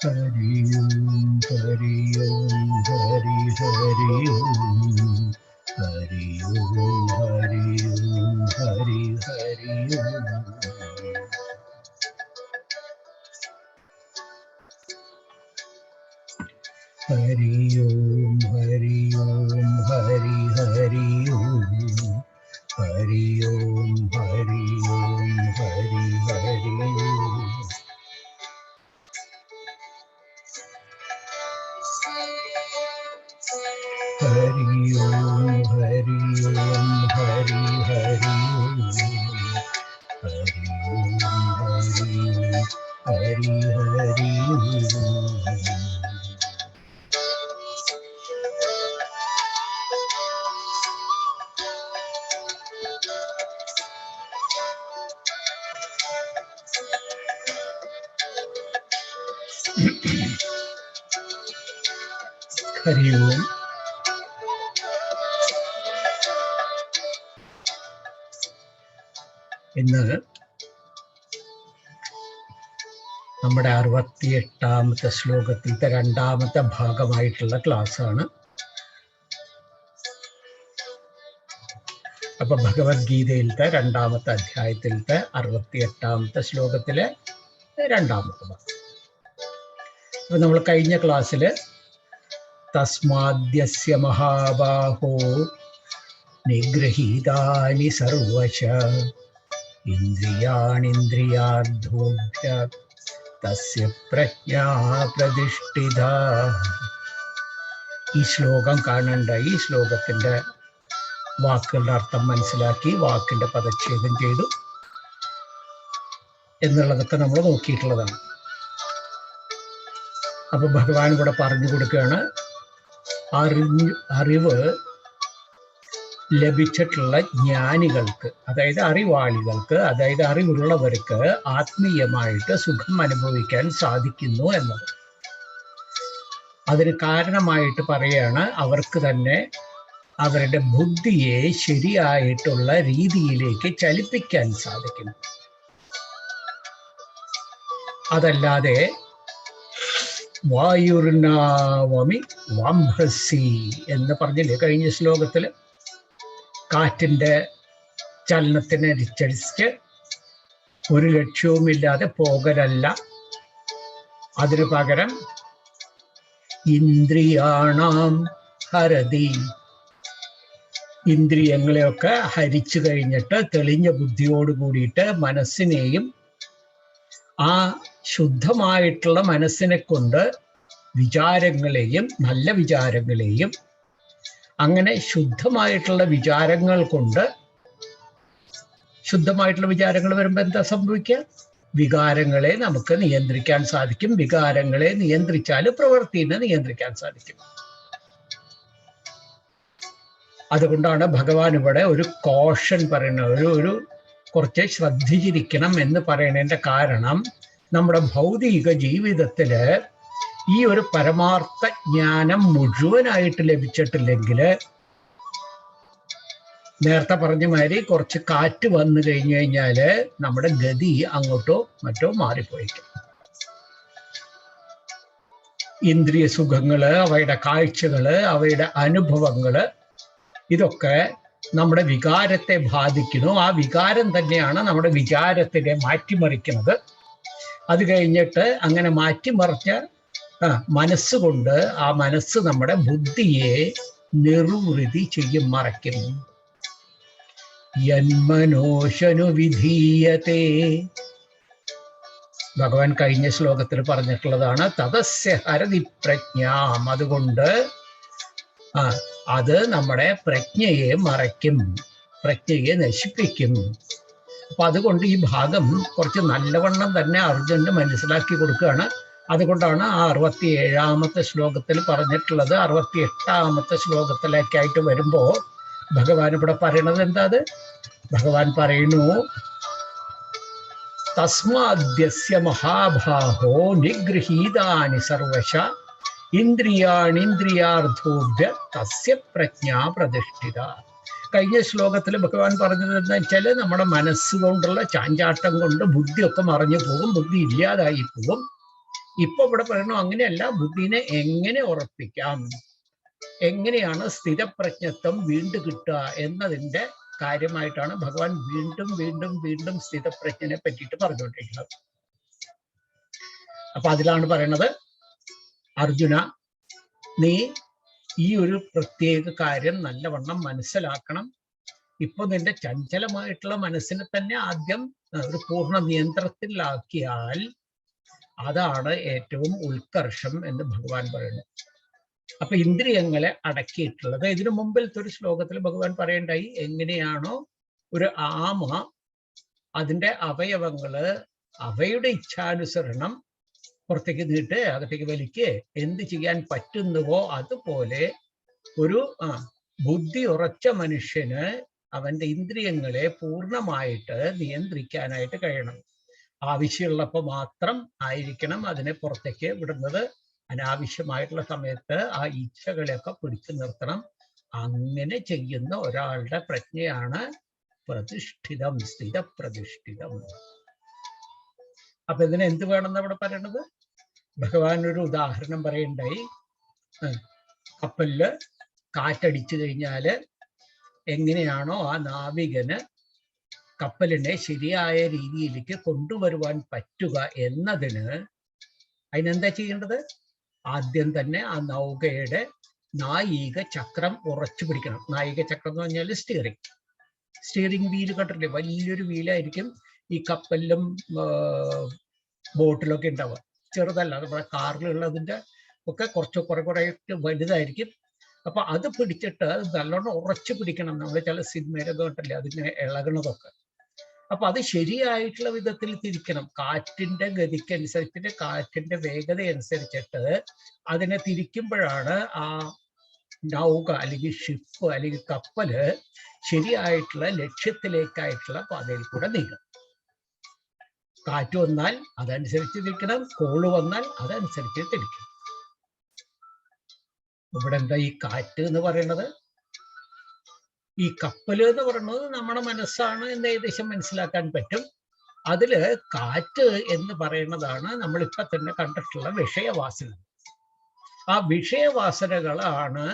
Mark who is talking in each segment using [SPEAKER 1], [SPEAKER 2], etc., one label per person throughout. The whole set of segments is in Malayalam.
[SPEAKER 1] ഹരേ ഓം ഹരി ഓം ഹരി ഹരി ഓം ഹരി ഓം ഹരി ഓം ഹരി ഹരി ഓം ഹരി ഓം Hari Om Hari Om Hari Hari Om Hari Om Hari Hari Hari Om ഇന്ന് നമ്മുടെ അറുപത്തി എട്ടാമത്തെ ശ്ലോകത്തിലത്തെ രണ്ടാമത്തെ ഭാഗമായിട്ടുള്ള ക്ലാസ്സാണ്. അപ്പൊ ഭഗവത്ഗീതയിലത്തെ രണ്ടാമത്തെ അധ്യായത്തിലത്തെ അറുപത്തി എട്ടാമത്തെ ശ്ലോകത്തിലെ രണ്ടാമത്തെ ഭാഗം. അപ്പൊ നമ്മൾ കഴിഞ്ഞ ക്ലാസ്സിൽ തസ്മാദ്യസ്യ മഹാബാഹോ നിഗ്രഹീതാനി സർവശ ഇന്ദ്രിയാണിന്ദ്രിയാർത്ഥോഭ്യ തസ്യ പ്രജ്ഞാ പ്രതിഷ്ഠിത. ഈ ശ്ലോകം കാണണ്ട ഈ ശ്ലോകത്തിന്റെ വാക്കുകളുടെ അർത്ഥം മനസ്സിലാക്കി വാക്കിന്റെ പദച്ഛേദം ചെയ്തു എന്നുള്ളതൊക്കെ നമ്മൾ നോക്കിയിട്ടുള്ളതാണ്. അപ്പൊ ഭഗവാൻ ഇവിടെ പറഞ്ഞു കൊടുക്കുകയാണ് അറിഞ്ഞ് അറിവ് ലഭിച്ചിട്ടുള്ള ജ്ഞാനികൾക്ക് അതായത് അറിവാളികൾക്ക് അതായത് അറിവുള്ളവർക്ക് ആത്മീയമായിട്ട് സുഖം അനുഭവിക്കാൻ സാധിക്കുന്നു എന്നത്. അതിന് കാരണമായിട്ട് പറയാണ് അവർക്ക് തന്നെ അവരുടെ ബുദ്ധിയെ ശരിയായിട്ടുള്ള രീതിയിലേക്ക് ചലിപ്പിക്കാൻ സാധിക്കുന്നു. അതല്ലാതെ വായുർണാവമി വാംഹസി എന്ന് പറഞ്ഞില്ലേ കഴിഞ്ഞ ശ്ലോകത്തിൽ കാറ്റിന്റെ ചലനത്തിനനുസരിച്ച് ഒരു ലക്ഷ്യവുമില്ലാതെ പോകലല്ല. അതിനു പകരം ഇന്ദ്രിയാണാം ഹരതി. ഇന്ദ്രിയങ്ങളെയൊക്കെ ഹരിച്ചു കഴിഞ്ഞിട്ട് തെളിഞ്ഞ ബുദ്ധിയോട് കൂടിയിട്ട് മനസ്സിനെയും ആ ശുദ്ധമായിട്ടുള്ള മനസ്സിനെ കൊണ്ട് വിചാരങ്ങളെയും നല്ല വിചാരങ്ങളെയും അങ്ങനെ ശുദ്ധമായിട്ടുള്ള വിചാരങ്ങൾ കൊണ്ട് ശുദ്ധമായിട്ടുള്ള വിചാരങ്ങൾ വരുമ്പോൾ എന്താ സംഭവിക്കുക വികാരങ്ങളെ നമുക്ക് നിയന്ത്രിക്കാൻ സാധിക്കും. വികാരങ്ങളെ നിയന്ത്രിച്ചാൽ പ്രവൃത്തിനെ നിയന്ത്രിക്കാൻ സാധിക്കും. അതുകൊണ്ടാണ് ഭഗവാൻ ഇവിടെ ഒരു കോഷൻ പറയുന്നത്. ഒരു ഒരു കുറച്ച് ശ്രദ്ധിച്ചിരിക്കണം എന്ന് പറയുന്നതിന്റെ കാരണം നമ്മുടെ ഭൗതിക ജീവിതത്തിൽ ഈ ഒരു പരമാർത്ഥ ജ്ഞാനം മുഴുവനായിട്ട് ലഭിച്ചിട്ടില്ലെങ്കിൽ നേരത്തെ പറഞ്ഞ മാതിരി കുറച്ച് കാറ്റ് വന്നു കഴിഞ്ഞു കഴിഞ്ഞാൽ നമ്മുടെ ഗതി അങ്ങോട്ടോ മറ്റോ മാറിപ്പോയിക്കും. ഇന്ദ്രിയ സുഖങ്ങൾ അവയുടെ കാഴ്ചകൾ അവയുടെ അനുഭവങ്ങൾ ഇതൊക്കെ നമ്മുടെ വികാരത്തെ ബാധിക്കുന്നു. ആ വികാരം തന്നെയാണ് നമ്മുടെ വിചാരത്തിനെ മാറ്റിമറിക്കുന്നത്. അത് കഴിഞ്ഞിട്ട് അങ്ങനെ മാറ്റിമറിച്ച മനസ്സുകൊണ്ട് ആ മനസ്സ് നമ്മുടെ ബുദ്ധിയെ നിർവൃതി ചെയ്യും മറയ്ക്കും. യന്മനോശനു വിധീയത്തെ ഭഗവാൻ കഴിഞ്ഞ ശ്ലോകത്തിൽ പറഞ്ഞിട്ടുള്ളതാണ് തദസ്യ ഹരതി പ്രജ്ഞാം. അതുകൊണ്ട് ആ അത് നമ്മുടെ പ്രജ്ഞയെ മറയ്ക്കും പ്രജ്ഞയെ നശിപ്പിക്കും. അപ്പൊ അതുകൊണ്ട് ഈ ഭാഗം കുറച്ച് നല്ലവണ്ണം തന്നെ അർജുനന് മനസ്സിലാക്കി കൊടുക്കുകയാണ്. അതുകൊണ്ടാണ് ആ അറുപത്തി ഏഴാമത്തെ ശ്ലോകത്തിൽ പറഞ്ഞിട്ടുള്ളത്. അറുപത്തി എട്ടാമത്തെ ശ്ലോകത്തിലേക്കായിട്ട് വരുമ്പോൾ ഭഗവാൻ ഇവിടെ പറയണത് എന്താ ഭഗവാൻ പറയുന്നു തസ്മാദ്യസ്യ മഹാഭാഹോ നിഗൃഹീതാനി സർവശ ഇന്ദ്രിയാണിന്ദ്രിയാർത്ഥോഭ്യ തസ്യ പ്രജ്ഞാ പ്രതിഷ്ഠിത. കഴിഞ്ഞ ശ്ലോകത്തിൽ ഭഗവാൻ പറഞ്ഞത് എന്താ വെച്ചാൽ നമ്മുടെ മനസ്സുകൊണ്ടുള്ള ചാഞ്ചാട്ടം കൊണ്ട് ബുദ്ധിയൊക്കെ മറിഞ്ഞു പോകും ബുദ്ധി ഇല്ലാതായി പോകും. ഇപ്പൊ ഇവിടെ പറയണം അങ്ങനെയല്ല ബുദ്ധിനെ എങ്ങനെ ഉറപ്പിക്കാം? എങ്ങനെയാണ് സ്ഥിരപ്രജ്ഞത്വം വീണ്ടും കിട്ടുക എന്നതിന്റെ കാര്യമായിട്ടാണ് ഭഗവാൻ വീണ്ടും വീണ്ടും വീണ്ടും സ്ഥിതപ്രജ്ഞനെ പറ്റിയിട്ട് പറഞ്ഞുകൊണ്ടിരിക്കുന്നത്. അപ്പൊ അതിലാണ് പറയണത് അർജുന നീ ഈ ഒരു പ്രത്യേക കാര്യം നല്ലവണ്ണം മനസ്സിലാക്കണം. ഇപ്പൊ നിന്റെ ചഞ്ചലമായിട്ടുള്ള മനസ്സിനെ തന്നെ ആദ്യം ഒരു പൂർണ നിയന്ത്രണത്തിലാക്കിയാൽ അതാണ് ഏറ്റവും ഉത്കർഷം എന്ന് ഭഗവാൻ പറയുന്നു. അപ്പൊ ഇന്ദ്രിയങ്ങളെ അടക്കിയിട്ടുള്ളത്. ഇതിനു മുമ്പിലത്തെ ഒരു ശ്ലോകത്തിൽ ഭഗവാൻ പറയണ്ടായി എങ്ങനെയാണോ ഒരു ആമ അതിന്റെ അവയവങ്ങൾ അവയുടെ ഇച്ഛാനുസരണം പുറത്തേക്ക് നീട്ട് അകത്തേക്ക് വലിക്ക്. എന്ത് ചെയ്യാൻ പറ്റുന്നുവോ അതുപോലെ ഒരു ആ ബുദ്ധി ഉറച്ച മനുഷ്യന് അവന്റെ ഇന്ദ്രിയങ്ങളെ പൂർണമായിട്ട് നിയന്ത്രിക്കാനായിട്ട് കഴിയണം. ആവശ്യമുള്ളപ്പോൾ മാത്രം ആയിരിക്കണം അതിനെ പുറത്തേക്ക് വിടുന്നത്. അനാവശ്യമായിട്ടുള്ള സമയത്ത് ആ ഇച്ഛകളെയൊക്കെ പിടിച്ചു നിർത്തണം. അങ്ങനെ ചെയ്യുന്ന ഒരാളുടെ പ്രജ്ഞയാണ് പ്രതിഷ്ഠിതം സ്ഥിരപ്രതിഷ്ഠിതം അപ്പൊ ഇതിന് എന്ത് വേണമെന്ന് അവിടെ പറയണത്? ഭഗവാൻ ഒരു ഉദാഹരണം പറയണ്ടായി കപ്പലിൽ കാറ്റടിച്ചു കഴിഞ്ഞാൽ എങ്ങനെയാണോ ആ നാവികന് കപ്പലിനെ ശരിയായ രീതിയിലേക്ക് കൊണ്ടുവരുവാൻ പറ്റുക എന്നതിന് അതിനെന്താ ചെയ്യേണ്ടത്? ആദ്യം തന്നെ ആ നൗകയുടെ നായിക ചക്രം ഉറച്ചു പിടിക്കണം. നായിക ചക്രം എന്ന് പറഞ്ഞാൽ സ്റ്റിയറിംഗ് സ്റ്റിയറിംഗ് വീൽ കണ്ടിട്ടില്ലേ? വലിയൊരു വീലായിരിക്കും ഈ കപ്പലിലും ബോട്ടിലൊക്കെ ഉണ്ടാവുക. ചെറുതല്ല നമ്മുടെ കാറിലുള്ളതിന്റെ ഒക്കെ കുറച്ച് കുറെ കുറെ വലുതായിരിക്കും. അപ്പൊ അത് പിടിച്ചിട്ട് അത് നല്ലോണം ഉറച്ചു പിടിക്കണം. നമ്മൾ ചില സിനിമയിലൊക്കെ കണ്ടില്ലേ അതിങ്ങനെ ഇളകണതൊക്കെ. അപ്പൊ അത് ശരിയായിട്ടുള്ള വിധത്തിൽ തിരിക്കണം. കാറ്റിന്റെ ഗതിക്കനുസരിച്ചിട്ട് കാറ്റിന്റെ വേഗത അനുസരിച്ചിട്ട് അതിനെ തിരിക്കുമ്പോഴാണ് ആ നൗക അല്ലെങ്കിൽ ഷിപ്പ് അല്ലെങ്കിൽ കപ്പൽ ശരിയായിട്ടുള്ള ലക്ഷ്യത്തിലേക്കായിട്ടുള്ള പാതയിൽ കൂടെ നീങ്ങും. കാറ്റ് വന്നാൽ അതനുസരിച്ച് തിരിക്കണം കോൾ വന്നാൽ അതനുസരിച്ച് തിരിക്കണം. ഇവിടെ എന്താ ഈ കാറ്റ് എന്ന് പറയുന്നത്? ഈ കപ്പൽ എന്ന് പറയുന്നത് നമ്മുടെ മനസ്സാണ് എന്ന് ഏകദേശം മനസ്സിലാക്കാൻ പറ്റും. അതിൽ കാറ്റ് എന്ന് പറയുന്നതാണ് നമ്മളിപ്പോ തന്നെ കണ്ടിട്ടുള്ള വിഷയവാസന. ആ വിഷയവാസനകളാണ്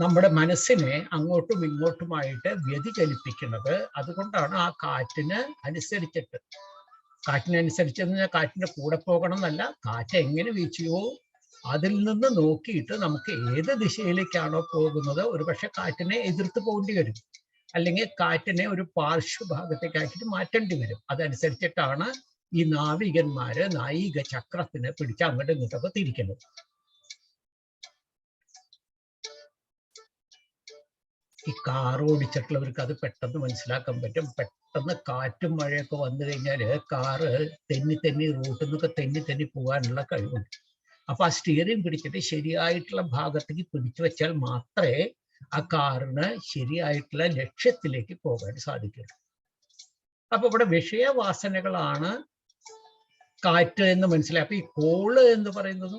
[SPEAKER 1] നമ്മുടെ മനസ്സിനെ അങ്ങോട്ടും ഇങ്ങോട്ടുമായിട്ട് വ്യതിചലിപ്പിക്കുന്നത്. അതുകൊണ്ടാണ് ആ കാറ്റിന് അനുസരിച്ചിട്ട്. കാറ്റിനനുസരിച്ച് കാറ്റിന്റെ കൂടെ പോകണം എന്നല്ല കാറ്റ് എങ്ങനെ വീശുവോ അതിൽ നിന്ന് നോക്കിയിട്ട് നമുക്ക് ഏത് ദിശയിലേക്കാണോ പോകുന്നത് ഒരു പക്ഷെ കാറ്റിനെ എതിർത്ത് പോകേണ്ടി വരും. അല്ലെങ്കിൽ കാറ്റിനെ ഒരു പാർശ്വഭാഗത്തേക്കാക്കിയിട്ട് മാറ്റേണ്ടി വരും. അതനുസരിച്ചിട്ടാണ് ഈ നാവികന്മാര് നായിക ചക്രത്തിനെ പിടിച്ച് അങ്ങോട്ട് ഇങ്ങോട്ടൊക്കെ തിരിക്കുന്നത്. ഈ കാർ ഓടിച്ചിട്ടുള്ളവർക്ക് അത് പെട്ടെന്ന് മനസ്സിലാക്കാൻ പറ്റും. പെട്ടെന്ന് കാറ്റും മഴയൊക്കെ വന്നു കഴിഞ്ഞാൽ കാറ് തെന്നി തെന്നി റൂട്ടിൽ നിന്നൊക്കെ തെന്നി തെന്നി പോകാനുള്ള കഴിവുണ്ട്. അപ്പൊ ആ സ്റ്റിയറിംഗ് പിടിച്ചിട്ട് ശരിയായിട്ടുള്ള ഭാഗത്തേക്ക് പിടിച്ചു വെച്ചാൽ മാത്രമേ ആ കാറിന് ശരിയായിട്ടുള്ള ലക്ഷ്യത്തിലേക്ക് പോകാൻ സാധിക്കുള്ളൂ അപ്പൊ ഇവിടെ വിഷയവാസനകളാണ് കാറ്റ് എന്ന് മനസ്സിലായി. അപ്പൊ ഈ കോൾ എന്ന് പറയുന്നത്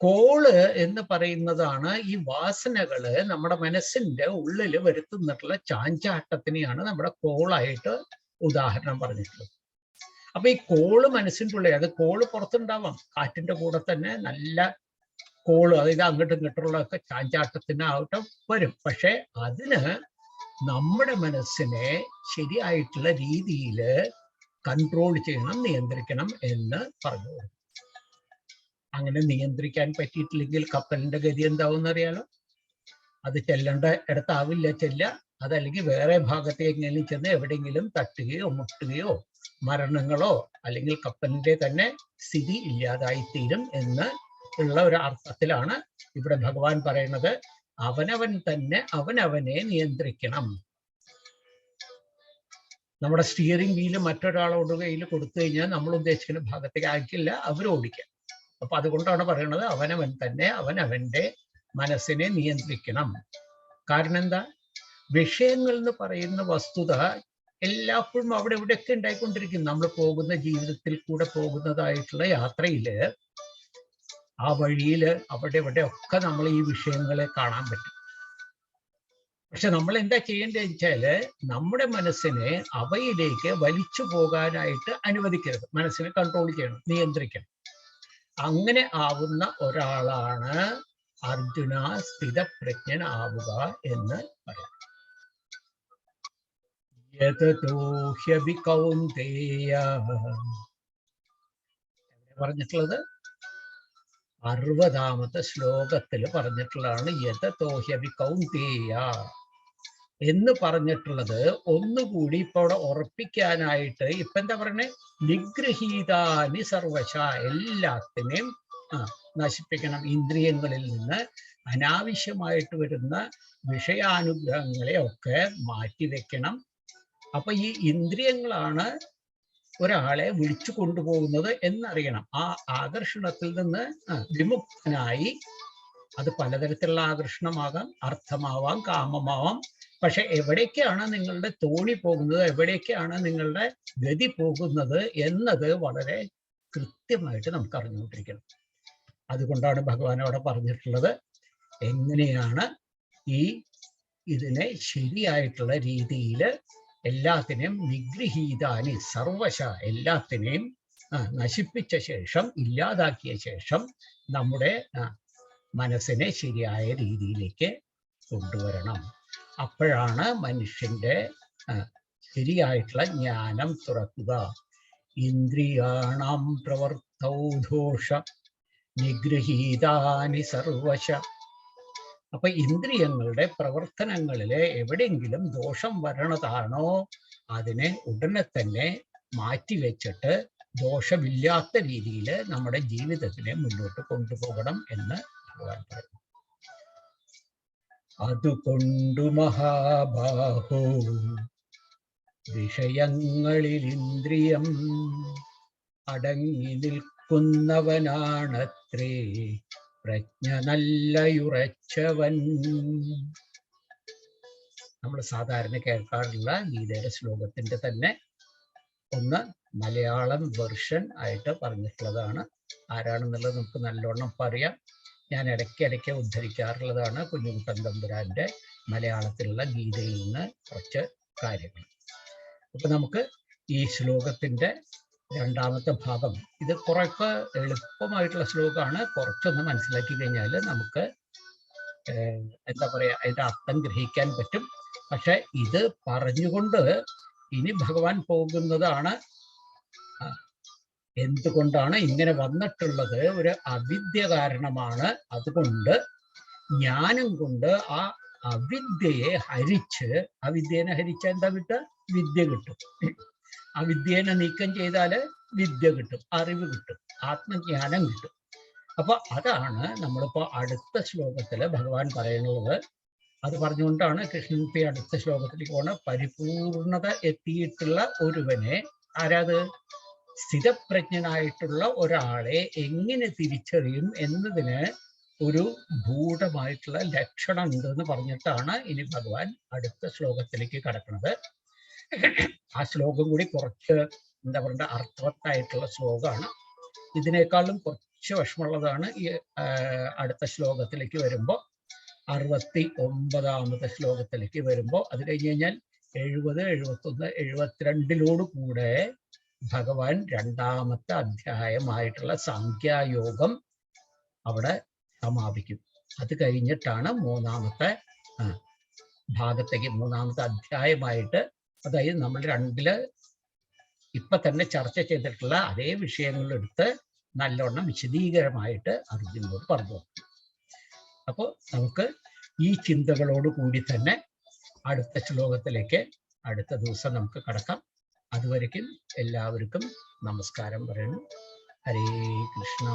[SPEAKER 1] കോൾ എന്ന് പറയുന്നതാണ് ഈ വാസനകൾ നമ്മുടെ മനസ്സിന്റെ ഉള്ളിൽ വരുത്തുന്നിട്ടുള്ള ചാഞ്ചാട്ടത്തിനെയാണ് നമ്മുടെ കോളായിട്ട് ഉദാഹരണം പറഞ്ഞിട്ടുള്ളത്. അപ്പൊ ഈ കോൾ മനസ്സിന്റെ അത് കോൾ പുറത്തുണ്ടാവാം. കാറ്റിന്റെ കൂടെ തന്നെ നല്ല കോൾ അതായത് അങ്ങോട്ടും ഇങ്ങോട്ടുള്ളതൊക്കെ ചാഞ്ചാട്ടത്തിനാവട്ടെ വരും. പക്ഷെ അതിന് നമ്മുടെ മനസ്സിനെ ശരിയായിട്ടുള്ള രീതിയിൽ കൺട്രോൾ ചെയ്യണം നിയന്ത്രിക്കണം എന്ന് പറഞ്ഞു. അങ്ങനെ നിയന്ത്രിക്കാൻ പറ്റിയിട്ടില്ലെങ്കിൽ കപ്പലിന്റെ ഗതി എന്താവും അറിയാലോ അത് ചെല്ലേണ്ട ഇടത്താവില്ല ചെല്ല അതല്ലെങ്കിൽ വേറെ ഭാഗത്തേക്കെങ്കിലും ചെന്ന് എവിടെയെങ്കിലും തട്ടുകയോ മുട്ടുകയോ മരണങ്ങളോ അല്ലെങ്കിൽ കപ്പലിന്റെ തന്നെ സ്ഥിതി ഇല്ലാതായിത്തീരും എന്ന് ഉള്ള ഒരു അർത്ഥത്തിലാണ് ഇവിടെ ഭഗവാൻ പറയുന്നത്. അവനവൻ തന്നെ അവനവനെ നിയന്ത്രിക്കണം. നമ്മുടെ സ്റ്റിയറിംഗ് വീൽ മറ്റൊരാളോട് കയ്യിൽ കൊടുത്തു കഴിഞ്ഞാൽ നമ്മൾ ഉദ്ദേശിക്കുന്ന ഭാഗത്തേക്ക് ആക്കില്ല അവർ ഓടിക്കാം. അപ്പൊ അതുകൊണ്ടാണ് പറയുന്നത് അവനവൻ തന്നെ അവനവന്റെ മനസ്സിനെ നിയന്ത്രിക്കണം. കാരണം എന്താ? വിഷയങ്ങൾ എന്ന് പറയുന്ന വസ്തുത എല്ലാപ്പോഴും അവിടെ ഇവിടെയൊക്കെ ഉണ്ടായിക്കൊണ്ടിരിക്കും നമ്മൾ പോകുന്ന ജീവിതത്തിൽ കൂടെ പോകുന്നതായിട്ടുള്ള യാത്രയിൽ ആ വഴിയിൽ അവിടെ ഇവിടെ ഒക്കെ നമ്മൾ ഈ വിഷയങ്ങളെ കാണാൻ പറ്റും. പക്ഷെ നമ്മൾ എന്താ ചെയ്യേണ്ടത് വെച്ചാൽ നമ്മുടെ മനസ്സിനെ അവയിലേക്ക് വലിച്ചു പോകാനായിട്ട് അനുവദിക്കരുത്. മനസ്സിനെ കൺട്രോൾ ചെയ്യണം നിയന്ത്രിക്കണം. അങ്ങനെ ആവുന്ന ഒരാളാണ് അർജുന സ്ഥിതപ്രജ്ഞൻ ആവുക എന്ന് പറയാം. പറഞ്ഞിട്ടുള്ളത്? അറുപതാമത്തെ ശ്ലോകത്തിൽ പറഞ്ഞിട്ടുള്ളതാണ് യഥതോഹ്യപി കൗന്ദേയ എന്ന് പറഞ്ഞിട്ടുള്ളത് ഒന്നുകൂടി ഇപ്പൊ അവിടെ ഉറപ്പിക്കാനായിട്ട് ഇപ്പൊ എന്താ പറയണേ? നിഗ്രഹീതാനി സർവശ എല്ലാത്തിനെയും നശിപ്പിക്കണം. ഇന്ദ്രിയങ്ങളിൽ നിന്ന് അനാവശ്യമായിട്ട് വരുന്ന വിഷയാനുഗ്രഹങ്ങളെ ഒക്കെ മാറ്റിവെക്കണം. അപ്പൊ ഈ ഇന്ദ്രിയങ്ങളാണ് ഒരാളെ വിളിച്ചു കൊണ്ടുപോകുന്നത് എന്നറിയണം. ആ ആകർഷണത്തിൽ നിന്ന് വിമുക്തനായി അത് പലതരത്തിലുള്ള ആകർഷണമാകാം അർത്ഥമാവാം കാമമാവാം. പക്ഷെ എവിടേക്കാണ് നിങ്ങളുടെ തോണി പോകുന്നത് എവിടേക്കാണ് നിങ്ങളുടെ ഗതി പോകുന്നത് എന്നത് വളരെ കൃത്യമായിട്ട് നമുക്ക് അറിഞ്ഞുകൊണ്ടിരിക്കണം. അതുകൊണ്ടാണ് ഭഗവാൻ അവിടെ പറഞ്ഞിട്ടുള്ളത്. എങ്ങനെയാണ് ഈ ഇതിനെ ശരിയായിട്ടുള്ള രീതിയിൽ എല്ലാത്തിനെയും നിഗ്രഹീതാനി സർവശ എല്ലാത്തിനെയും നശിപ്പിച്ച ശേഷം ഇല്ലാതാക്കിയ ശേഷം നമ്മുടെ മനസ്സിനെ ശരിയായ രീതിയിലേക്ക് കൊണ്ടുവരണം. അപ്പോഴാണ് മനുഷ്യന്റെ ശരിയായിട്ടുള്ള ജ്ഞാനം തുറക്കുക. ഇന്ദ്രിയാണാം പ്രവർത്തൗ ദോഷ നിഗൃഹീതാനി സർവശ അപ്പൊ ഇന്ദ്രിയങ്ങളുടെ പ്രവർത്തനങ്ങളിലെ എവിടെയെങ്കിലും ദോഷം വരണതാണോ അതിനെ ഉടനെ തന്നെ മാറ്റിവെച്ചിട്ട് ദോഷമില്ലാത്ത രീതിയിൽ നമ്മുടെ ജീവിതത്തിനെ മുന്നോട്ട് കൊണ്ടുപോകണം എന്ന് ഭഗവാൻ അതുകൊണ്ടു മഹാബാഹോ വിഷയങ്ങളിൽ ഇന്ദ്രിയം അടങ്ങി നിൽക്കുന്നവനാണത്രേ. പ്രജ്ഞ നല്ലയുറച്ചവൻ. നമ്മൾ സാധാരണ കേൾക്കാറുള്ള ഗീതയുടെ ശ്ലോകത്തിന്റെ തന്നെ ഒന്ന് മലയാളം വെർഷൻ ആയിട്ട് പറഞ്ഞിട്ടുള്ളതാണ്. ആരാണെന്നുള്ളത് നമുക്ക് നല്ലോണം പറയാം. ഞാൻ ഇടയ്ക്കിടയ്ക്ക് ഉദ്ധരിക്കാറുള്ളതാണ് കുഞ്ഞുകുട്ടൻ തമ്പുരാന്റെ മലയാളത്തിലുള്ള ഗീതയിൽ നിന്ന് കുറച്ച് കാര്യങ്ങൾ. അപ്പൊ നമുക്ക് ഈ ശ്ലോകത്തിന്റെ രണ്ടാമത്തെ ഭാഗം. ഇത് കുറേയൊക്കെ എളുപ്പമായിട്ടുള്ള ശ്ലോകമാണ്. കുറച്ചൊന്ന് മനസ്സിലാക്കി കഴിഞ്ഞാൽ നമുക്ക് എന്താ പറയുക അതിന്റെ അർത്ഥം ഗ്രഹിക്കാൻ പറ്റും. പക്ഷെ ഇത് പറഞ്ഞുകൊണ്ട് ഇനി ഭഗവാൻ പോകുന്നതാണ്. എന്തുകൊണ്ടാണ് ഇങ്ങനെ വന്നിട്ടുള്ളത്? ഒരു അവിദ്യ കാരണമാണ്. അതുകൊണ്ട് ജ്ഞാനം കൊണ്ട് ആ അവിദ്യയെ ഹരിച്ച് അവിദ്യേനെ ഹരിച്ച എന്താ കിട്ടുക? വിദ്യ കിട്ടും. ആ വിദ്യേനെ നീക്കം ചെയ്താൽ വിദ്യ കിട്ടും അറിവ് കിട്ടും ആത്മജ്ഞാനം കിട്ടും. അപ്പൊ അതാണ് നമ്മളിപ്പോ അടുത്ത ശ്ലോകത്തിൽ ഭഗവാൻ പറയുന്നത്. അത് പറഞ്ഞുകൊണ്ടാണ് കൃഷ്ണൻ പി അടുത്ത ശ്ലോകത്തിലേക്ക് പോണ പരിപൂർണത എത്തിയിട്ടുള്ള ഒരുവനെ ആരാത്? സ്ഥിരപ്രജ്ഞനായിട്ടുള്ള ഒരാളെ എങ്ങനെ തിരിച്ചറിയും എന്നതിന് ഒരു ഭൂഢമായിട്ടുള്ള ലക്ഷണം ഉണ്ടെന്ന് പറഞ്ഞിട്ടാണ് ഇനി ഭഗവാൻ അടുത്ത ശ്ലോകത്തിലേക്ക് കടക്കുന്നത്. ആ ശ്ലോകം കൂടി കുറച്ച് എന്താ പറയുക അർത്ഥവത്തായിട്ടുള്ള ശ്ലോകമാണ്. ഇതിനേക്കാളും കുറച്ച് വിഷമമുള്ളതാണ് ഈ അടുത്ത ശ്ലോകത്തിലേക്ക് വരുമ്പോൾ അറുപത്തി ഒമ്പതാമത്തെ ശ്ലോകത്തിലേക്ക് വരുമ്പോൾ അത് കഴിഞ്ഞ് കഴിഞ്ഞാൽ എഴുപത് എഴുപത്തൊന്ന് എഴുപത്തിരണ്ടിലോട് കൂടെ ഭഗവാൻ രണ്ടാമത്തെ അധ്യായമായിട്ടുള്ള സംഖ്യായോഗം അവിടെ സമാപിക്കും. അത് കഴിഞ്ഞിട്ടാണ് മൂന്നാമത്തെ ഭാഗത്തേക്ക് മൂന്നാമത്തെ അധ്യായമായിട്ട് അതായത് നമ്മൾ രണ്ടിൽ ഇപ്പൊ തന്നെ ചർച്ച ചെയ്തിട്ടുള്ള അതേ വിഷയങ്ങളെടുത്ത് നല്ലോണം വിശദീകരമായിട്ട് അർജുനോട് പറഞ്ഞു. അപ്പോ അപ്പോൾ നമുക്ക് ഈ ചിന്തകളോട് കൂടി തന്നെ അടുത്ത ശ്ലോകത്തിലേക്ക് അടുത്ത ദിവസം നമുക്ക് കടക്കാം. അതുവരയ്ക്കും എല്ലാവർക്കും നമസ്കാരം പറയുന്നു. ഹരേ കൃഷ്ണ.